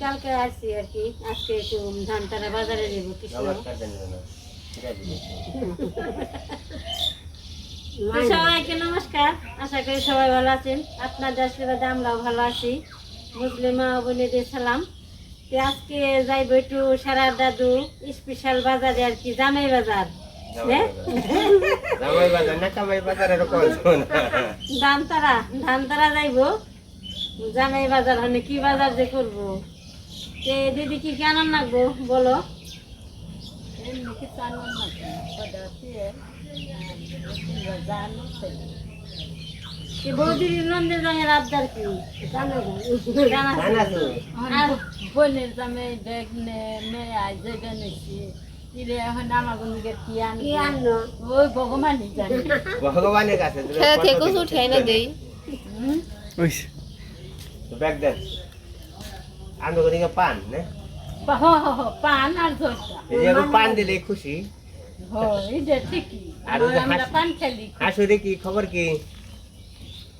কালকে আসছি আর কি। আজকে একটু ধানটানা বাজারে যাব কিছু। সবাইকে নমস্কার। আশা করি সবাই ভালো আছেন। আপনাদের আশীর্বাদে আমরাও ভালো আছি। মুসলিম বোনেদের সালাম। আজকে যাইবো একটু সারা দাদু স্পেশাল বাজারে আর কি জামাই বাজার হ্যাঁ জামাই বাজার না কামাই বাজার এরকম ধানতারা ধানতারা যাইবো জামাই বাজার মানে কি বাজার যে করব তে দিদি কি কেমন লাগবো বলো জানো বৌদির নন্দের রঙের আবদার কি? আর বোনের জামে ব্যাগ নে মেয়ে আজ যেটা নিছি। কিরে এখন আমার গুনকে কি কি আনবি? আনলো ওই ভগবানই জানে। ভগবানের কাছে। হ্যাঁ পান আর দিলে খুশি। আর পান খেলি। আসলে কি খবর কি?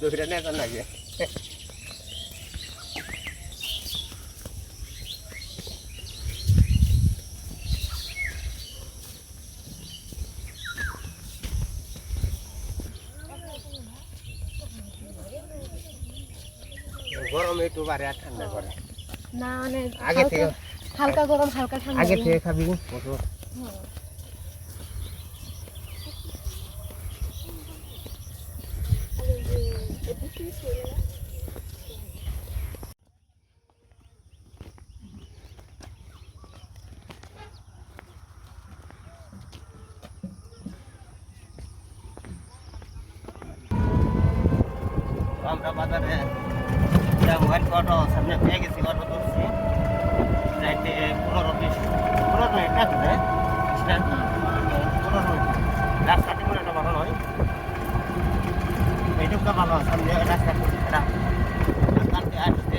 দইটা নেতা লাগে গরমে একটু বাড়ে আর ঠান্ডা করে না মানে আগে থেকে হালকা গরম হালকা ঠান্ডা আগে থেকে খাবি। আমরা বাজারে মোবাইল অটো সামনে পেয়ে গেছি অটো ধরছি যাইতে পনেরো বিশ পনেরো মিনিট স্ট্যান্ড পনেরো মিনিট মনে একটা ভালো নয় এইটুকটা ভালো সামনে রাস্তা এটা কালকে আসতে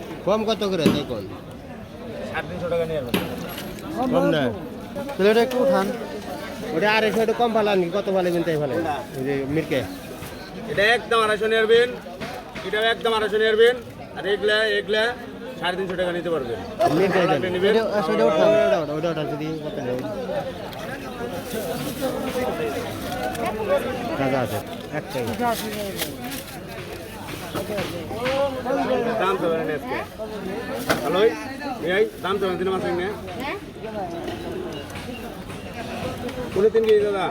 কম কত করে দেখুন? কম না। তাহলে এটা একটু উঠান। ওটা আড়াইশো একটু কম ভালো আনকি কত ভালো তাই ভালো ওই যে মিরকে। এটা একদম আড়াইশো নেবেন এটাও একদম আড়াইশো নেবেন আর এগুলা এগুলা সাড়ে তিনশো টাকা নিতে পারবেন। এটা এটা ওটা ওটা ওটা ওটা যদি আছে। একটাই দাম তো আজকে। হ্যালো এই দাম তো তিন মাস এনে কোনে তিন কেজি দাদা?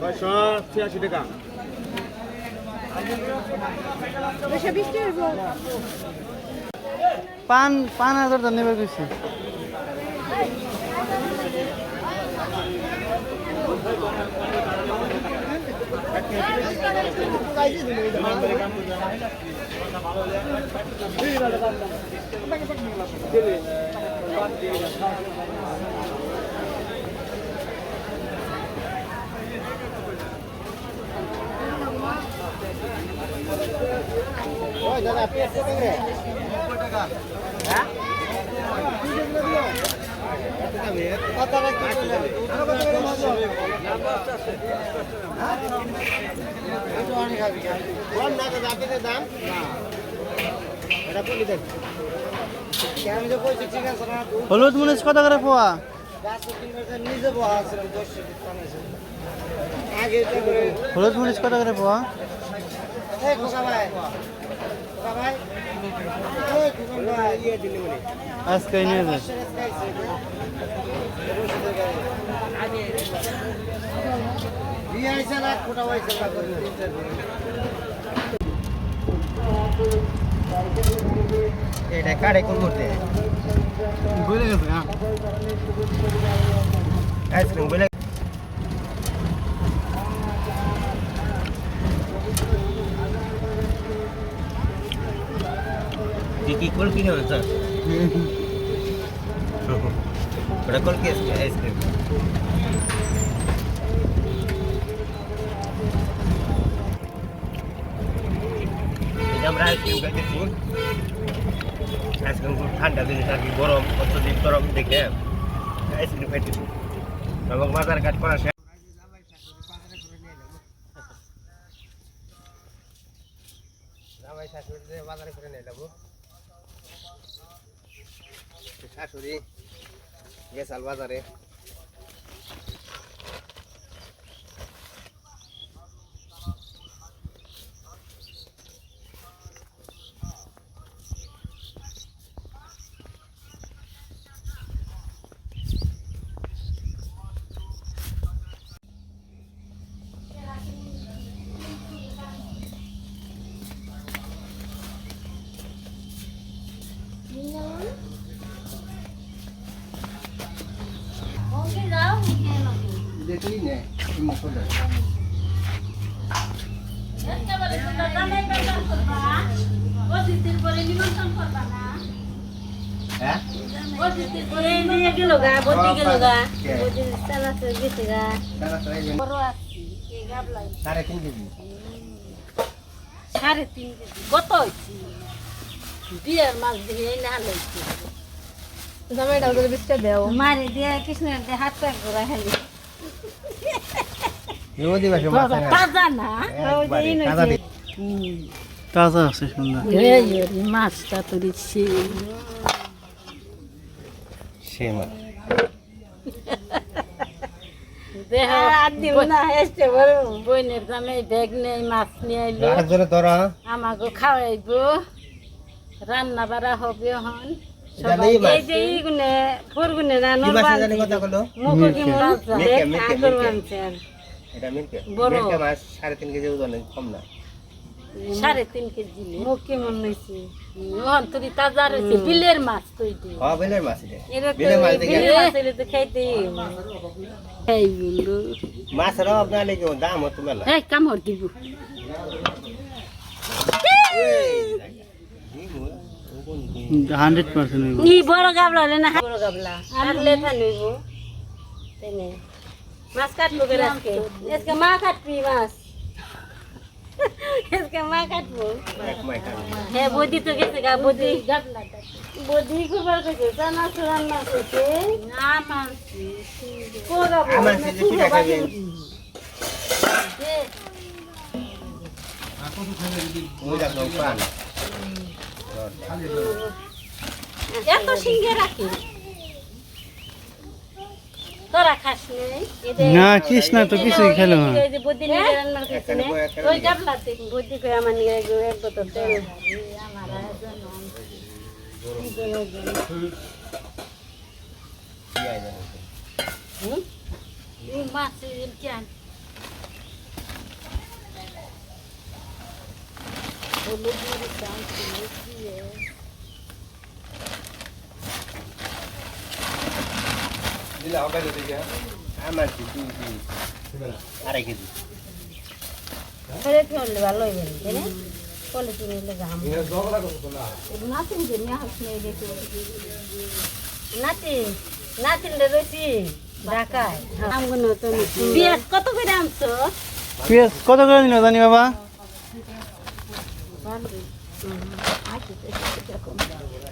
ছয়শো ছিয়াশি টাকা। পান পান হাজার দাম নেবার কইছি ওই দাদা পেঁয়াজ কত করে কত টাকা দাদা আপনাদের দাম এটা বলি দেন হলুদ মরিচ কত করে পোয়া? হলুদ মরিচ কত করে পোয়া? আজকে নিয়ে এটা কাড়ে কোন করতে বলে গেছে হ্যাঁ। আইসক্রিম বলে কি কোল কি খাবেন স্যার ওটা কোল কি আইসক্রিম। আমরা আইসক্রিম খাইতেছি আইসক্রিম খুব ঠান্ডা জিনিস আর কি গরম অত্যধিক গরম দেখে আইসক্রিম খাইতেছি এবং বাজার ঘাট করা শেষ শাশুড়ি বাজারে করে নিয়ে যাব। শাশুড়ি গেছাল বাজারে। সাড়ে তিন কেজি। সাড়ে তিন কেজি কত হয়েছি বিয়ের মাছ দিয়ে এই না লইছি জামাইটা ওদের বিস্টা দেও। মারি দিয়ে কৃষ্ণের হাত প্যাক করে খালি। নদী বাসে। তাজা না? তাজা আছে সুন্দর। মাছটা তো দিচ্ছি। সে মাছ। দেহ দিব না হেসতে বড়। বইনের দামে ব্যাগ নেই মাছ নিয়ে আইলো। আমাকে খাওয়াইবো। রান্না বাড়া হবে হন ফুরগুনে না মুখ কি মিরকে, আগর এটা মিরকে বড়। মিরকে মাছ সাড়ে তিন কেজি ওজন কম না। সাড়ে তিন কেজি মুখ কেমন হয়েছে? ওহন তুই তাজা রয়েছে। বিলের মাছ তুই দি হ্যাঁ বেলের মাছ এটা। এরা তো বিলের মাছ হইলে তো খাইতে। এই বন্ধু। মাছের অভাব না লেগে দাম হতো মেলা এই কামড় দিব। হান্ড্রেড পার্সেন্ট বড় গাবলা হলে না। বড় গাবলা। কাটলে থানইব তেনে। মাছ কাটবো করে আজকে? আজকে মা কাটবি মাছ। আজকে মা কাটবো। হ্যাঁ বদি তো গেছে গা বদি। বদি খবর কইছে জানা সুরান না কইছে আমার কো আমার সিজে কি? তোরা খাস নেই না কিস না তো কিছুই খেলো না। যে নিয়ে রান্না করছিস না? ওই গাবলাতে বদি কই আমার নিয়ে এক বোতল তেল কি আইবা হুম? মাছ কেন আমার কি দুই দিন আড়াই কেজি। ভালো হইবে না না? কিনে নিলে গাম নাতিন যে নিয়ে হাস নিয়ে গেছে নাতি নাতিন রয়েছি ঢাকায়। আমগুলো তো পেঁয়াজ কত করে আনছো? পেঁয়াজ কত করে দিল জানি বাবা?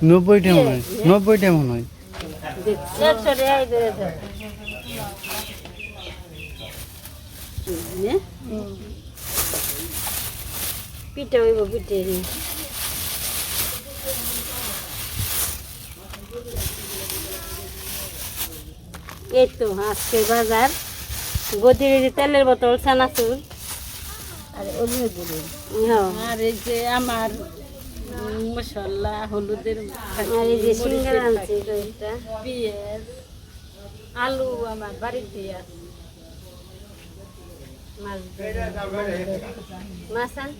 নব্বইটা মনে হয় নব্বইটা মনে হয়। পিঠে হইব পিঠে এই তো আজকে বাজার। গদির তেলের বোতল চানাচুর আর হ্যাঁ। আর এই যে আমার মশলা হলুদের আর এই যে সিঙ্গার আনছি কয়েকটা। পেঁয়াজ আলু আমার বাড়িতে আছে মাছ মাছ আন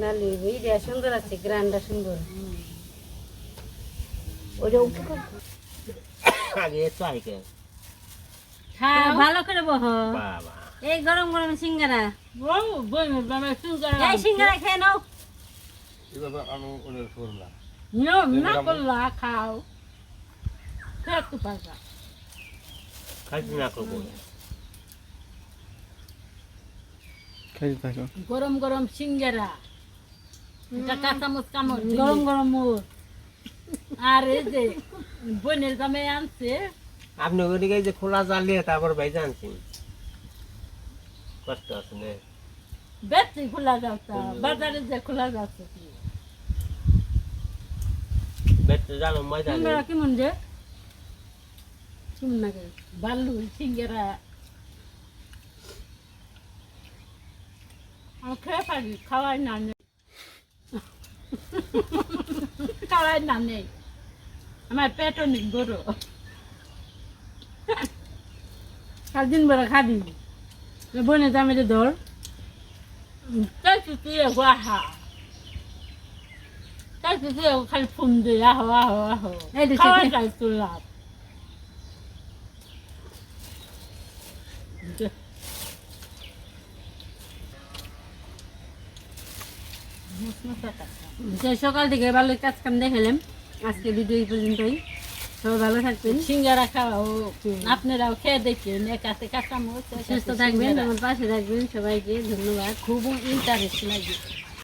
নালি ইটা সুন্দর আছে গ্রান্ডা সুন্দর। ওটা আগে তো হ্যাঁ ভালো করে বহ। বাবা। এই গরম গরম সিঙ্গারা। ও বই বাবা সুগার এই সিঙ্গারা খেয়ে নাও। No, না। করলা খাও। খেয়ে তো পাকা খাইছি না করব খাই থাকো। গরম গরম সিঙ্গারা। এটা কামড় গরম গরম মুখ আর এই যে বোনের জামাই আনছে। আপনি ওদিকে যে খোলা জ্বালিয়ে তারপর ভাই জানছেন কষ্ট আছে না বেশি খোলা যাচ্ছে বাজারে যে খোলা যাচ্ছে। বেতে জানো নেই। সিঙ্গারা কেমন যে কেমন লাগে বালু সিঙ্গারা আমি খেয়ে পারি খাওয়াই না নেই খাওয়াই না নেই আমার পেটও নেই গরু কাল দিন বেলা খাবি বনে দামে ধর খালি ফোন দিয়ে আহো আহো আহো লাভ সকাল থেকে ভালো কাজ কাম দেখালাম আজকে ভিডিও এই পর্যন্তই সবাই ভালো থাকবেন। সিঙ্গারা খাওয়াও আপনারাও খেয়ে দেখেন একাতে কাঁচামচ সুস্থ থাকবেন আমার পাশে থাকবেন সবাইকে ধন্যবাদ। খুব ইন্টারেস্ট লাগে